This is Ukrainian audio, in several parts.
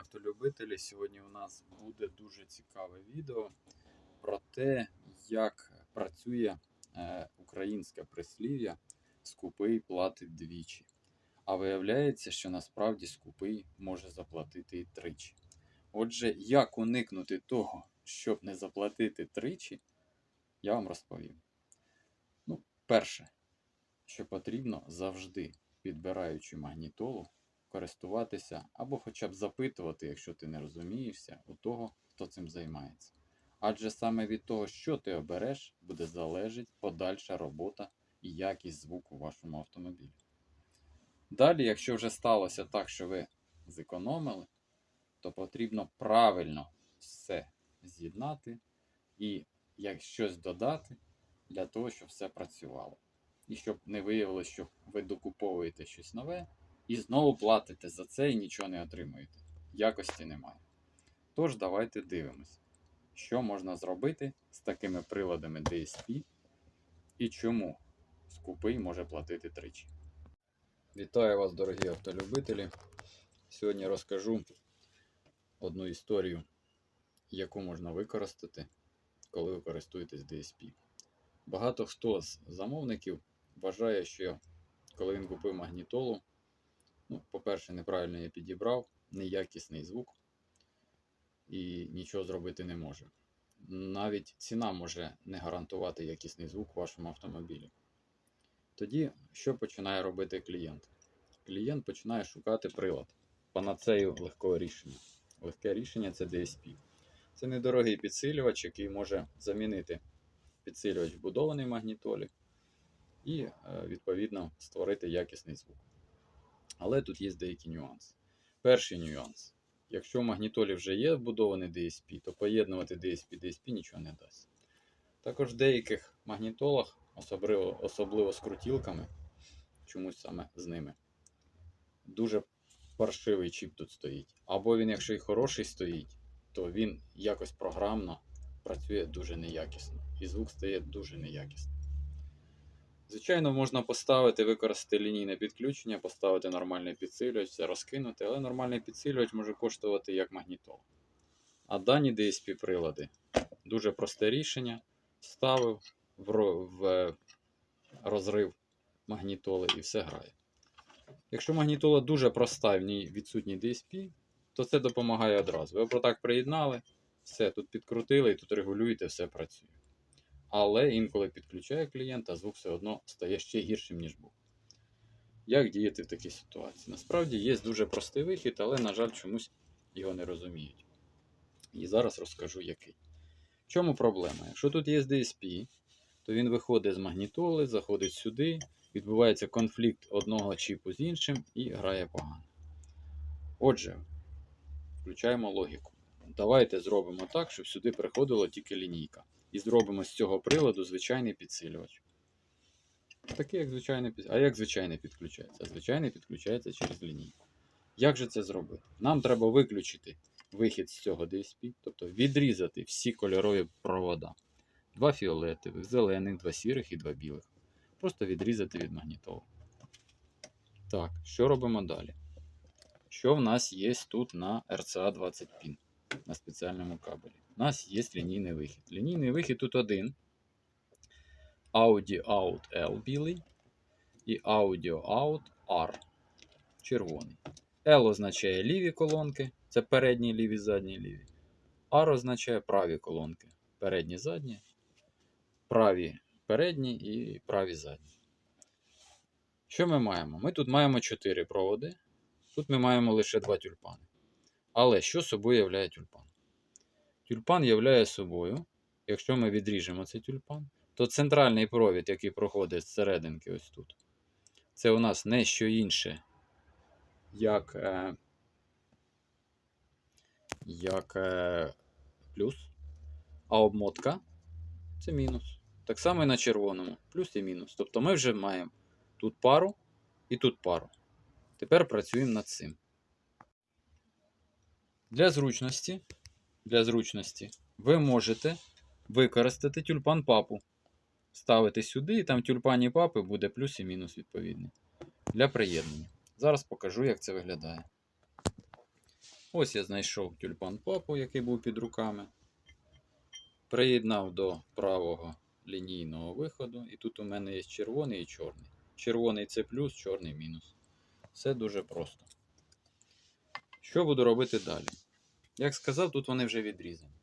автолюбителі. Сьогодні у нас буде дуже цікаве відео про те, як працює е, українське прислів'я скупий платить двічі. А виявляється, що насправді скупий може заплатити і тричі. Отже, як уникнути того, щоб не заплатити тричі, я вам розповім. Ну, перше, що потрібно завжди, підбираючи магнітолу, користуватися або хоча б запитувати, якщо ти не розумієшся, у того, хто цим займається. Адже саме від того, що ти обереш, буде залежить подальша робота і якість звуку в вашому автомобілі. Далі, якщо вже сталося так, що ви зекономили, то потрібно правильно все з'єднати і як щось додати для того, щоб все працювало. І щоб не виявилося, що ви докуповуєте щось нове і знову платите за це і нічого не отримуєте. Якості немає. Тож, давайте дивимося, що можна зробити з такими приладами DSP і чому скупий може платити тричі. Вітаю вас, дорогі автолюбителі! Сьогодні розкажу одну історію, яку можна використати, коли ви користуєтесь DSP. Багато хто з замовників вважає, що коли він купив магнітолу, ну, по-перше, неправильно я підібрав, неякісний звук і нічого зробити не може. Навіть ціна може не гарантувати якісний звук в вашому автомобілі. Тоді що починає робити клієнт? Клієнт починає шукати прилад панацею легкого рішення. Легке рішення це DSP. Це недорогий підсилювач, який може замінити підсилювач вбудований в магнітолі і, е, відповідно, створити якісний звук. Але тут є деякі нюанси. Перший нюанс. Якщо в магнітолі вже є вбудований DSP, то поєднувати DSP DSP нічого не дасть. Також в деяких магнітолах, особливо, особливо з крутілками, чомусь саме з ними, дуже паршивий чіп тут стоїть. Або він, якщо й хороший стоїть, то він якось програмно працює дуже неякісно. І звук стає дуже неякісним. Звичайно, можна поставити, використати лінійне підключення, поставити нормальний підсилювач, все розкинути, але нормальний підсилювач може коштувати як магнітол. А дані DSP прилади дуже просте рішення. Вставив в, в розрив магнітоли і все грає. Якщо магнітола дуже проста в ній відсутній DSP, то це допомагає одразу. Ви отак приєднали, все тут підкрутили і тут регулюєте, все працює. Але інколи підключає клієнта, звук все одно стає ще гіршим, ніж був. Як діяти в такій ситуації? Насправді є дуже простий вихід, але, на жаль, чомусь його не розуміють. І зараз розкажу який. В чому проблема? Якщо тут є DSP, то він виходить з магнітоли, заходить сюди, відбувається конфлікт одного чіпу з іншим і грає погано. Отже, включаємо логіку. Давайте зробимо так, щоб сюди приходила тільки лінійка. І зробимо з цього приладу звичайний підсилювач. Такий, як звичайний під... А як звичайний підключається? Звичайний підключається через лінійку. Як же це зробити? Нам треба виключити вихід з цього DSP, тобто відрізати всі кольорові провода. Два фіолетових, зелених, два сірих і два білих. Просто відрізати від магнітола. Так, що робимо далі? Що в нас є тут на RCA 20 пін на спеціальному кабелі? У нас є лінійний вихід. Лінійний вихід тут один. Audi Out L білий і Audio Out R червоний. L означає ліві колонки, це передні ліві, задні ліві. R означає праві колонки. Передні задні, праві передні і праві задні. Що ми маємо? Ми тут маємо 4 проводи. Тут ми маємо лише 2 тюльпани. Але що собою являє тюльпан? Тюльпан являє собою, якщо ми відріжемо цей тюльпан, то центральний провід, який проходить з ось тут, це у нас не що інше, як, е, як е, плюс, а обмотка це мінус. Так само і на червоному, плюс і мінус. Тобто ми вже маємо тут пару і тут пару. Тепер працюємо над цим. Для зручності, для зручності ви можете використати тюльпан папу. Ставити сюди, і там тюльпані папи буде плюс і мінус відповідний. Для приєднання. Зараз покажу, як це виглядає. Ось я знайшов тюльпан папу, який був під руками. Приєднав до правого лінійного виходу. І тут у мене є червоний і чорний. Червоний це плюс, чорний мінус. Все дуже просто. Що буду робити далі? Як сказав, тут вони вже відрізані.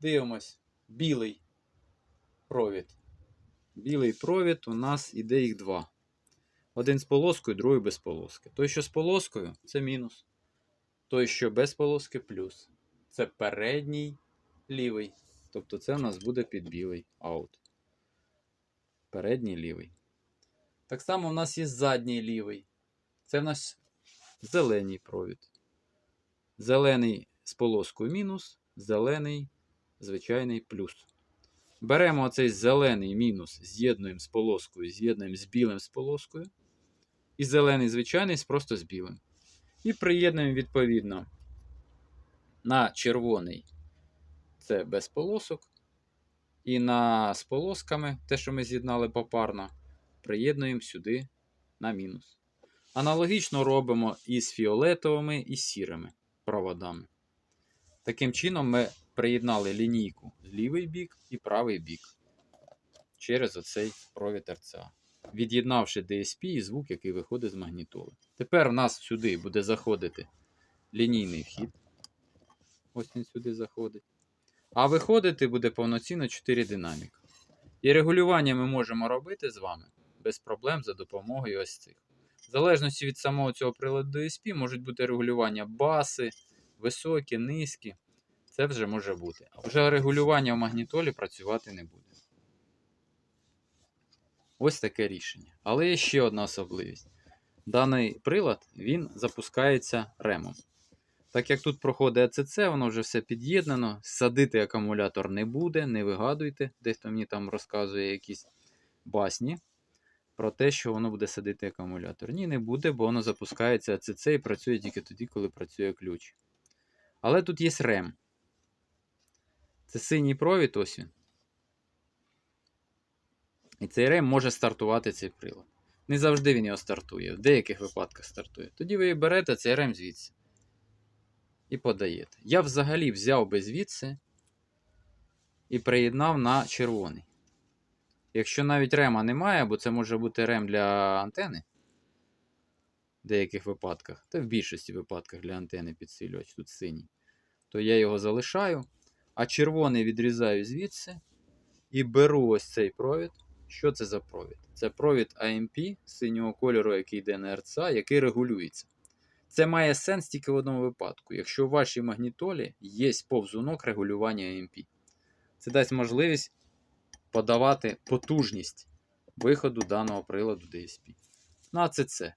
Дивимось. Білий провід. Білий провід у нас іде їх два. Один з полоскою, другий без полоски. Той, що з полоскою, це мінус. Той, що без полоски, плюс. Це передній лівий. Тобто це у нас буде під білий аут. Передній лівий. Так само у нас є задній лівий. Це в нас зелений провід. Зелений з полоскою мінус, зелений звичайний плюс. Беремо оцей зелений мінус, з'єднуємо з полоскою, з'єднуємо з білим з полоскою. І зелений звичайний просто з білим. І приєднуємо відповідно на червоний це без полосок. І на з полосками, те, що ми з'єднали попарно, приєднуємо сюди на мінус. Аналогічно робимо і з фіолетовими, і з сірими проводами. Таким чином, ми приєднали лінійку лівий бік і правий бік через оцей провід РЦА. Від'єднавши DSP і звук, який виходить з магнітоли. Тепер у нас сюди буде заходити лінійний вхід. Ось він сюди заходить. А виходити буде повноцінно 4 динаміка. І регулювання ми можемо робити з вами без проблем за допомогою ось цих. В залежності від самого цього приладу DSP можуть бути регулювання баси, високі, низькі. Це вже може бути. А вже регулювання в магнітолі працювати не буде. Ось таке рішення. Але є ще одна особливість. Даний прилад він запускається ремом. Так як тут проходить АЦЦ, воно вже все під'єднано. Садити акумулятор не буде, не вигадуйте. Дехто мені там розказує якісь басні про те, що воно буде садити акумулятор. Ні, не буде, бо воно запускається АЦЦ і працює тільки тоді, коли працює ключ. Але тут є рем. Це синій провід, ось він. І цей рем може стартувати цей прилад. Не завжди він його стартує, в деяких випадках стартує. Тоді ви берете цей рем звідси і подаєте. Я взагалі взяв би звідси і приєднав на червоний. Якщо навіть рема немає, бо це може бути рем для антени в деяких випадках, та в більшості випадках для антени підсилювач тут синій, то я його залишаю, а червоний відрізаю звідси і беру ось цей провід. Що це за провід? Це провід AMP синього кольору, який йде на РЦА, який регулюється. Це має сенс тільки в одному випадку, якщо у вашій магнітолі є повзунок регулювання AMP. Це дасть можливість подавати потужність виходу даного приладу DSP. Ну, а це це.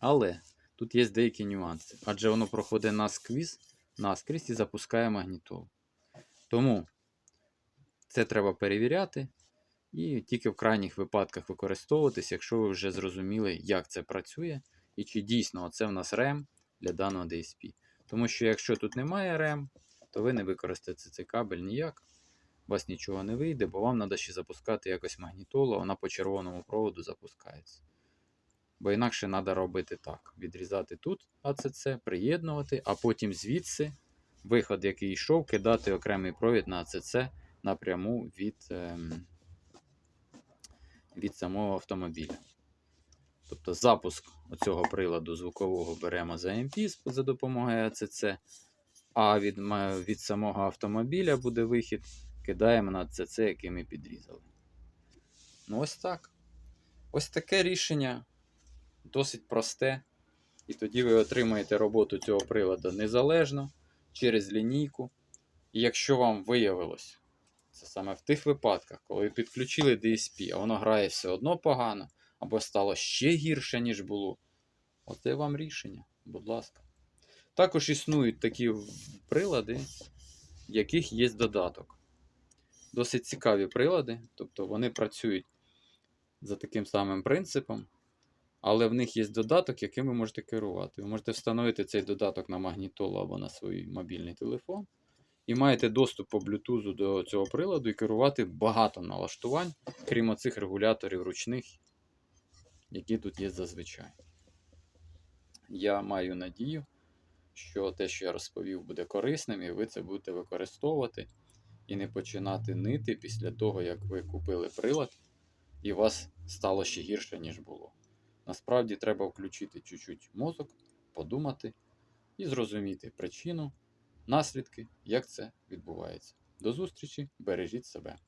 Але тут є деякі нюанси, адже воно проходить наскрізь, наскрізь і запускає магнітолу. Тому це треба перевіряти. І тільки в крайніх випадках використовуватись, якщо ви вже зрозуміли, як це працює, і чи дійсно це в нас REM для даного DSP. Тому що якщо тут немає REM, то ви не використаєте цей кабель ніяк, у вас нічого не вийде, бо вам треба ще запускати якось магнітолу, вона по червоному проводу запускається. Бо інакше треба робити так: відрізати тут АЦЦ, приєднувати, а потім звідси виход, який йшов, кидати окремий провід на АЦЦ напряму від. Ем, від самого автомобіля. Тобто запуск цього приладу звукового беремо за MP за допомогою АЦЦ, а від від самого автомобіля буде вихід, кидаємо на АЦЦ, який ми підрізали. Ну, ось так. Ось таке рішення досить просте. І тоді ви отримаєте роботу цього приладу незалежно через лінійку. І якщо вам виявилось, це саме в тих випадках, коли ви підключили DSP, а воно грає все одно погано, або стало ще гірше, ніж було. Оце вам рішення, будь ласка. Також існують такі прилади, в яких є додаток. Досить цікаві прилади, тобто вони працюють за таким самим принципом, але в них є додаток, яким ви можете керувати. Ви можете встановити цей додаток на магнітолу або на свій мобільний телефон і маєте доступ по Bluetooth до цього приладу і керувати багато налаштувань, крім оцих регуляторів ручних, які тут є зазвичай. Я маю надію, що те, що я розповів, буде корисним, і ви це будете використовувати і не починати нити після того, як ви купили прилад, і вас стало ще гірше, ніж було. Насправді треба включити чуть-чуть мозок, подумати і зрозуміти причину, наслідки, як це відбувається. До зустрічі, бережіть себе.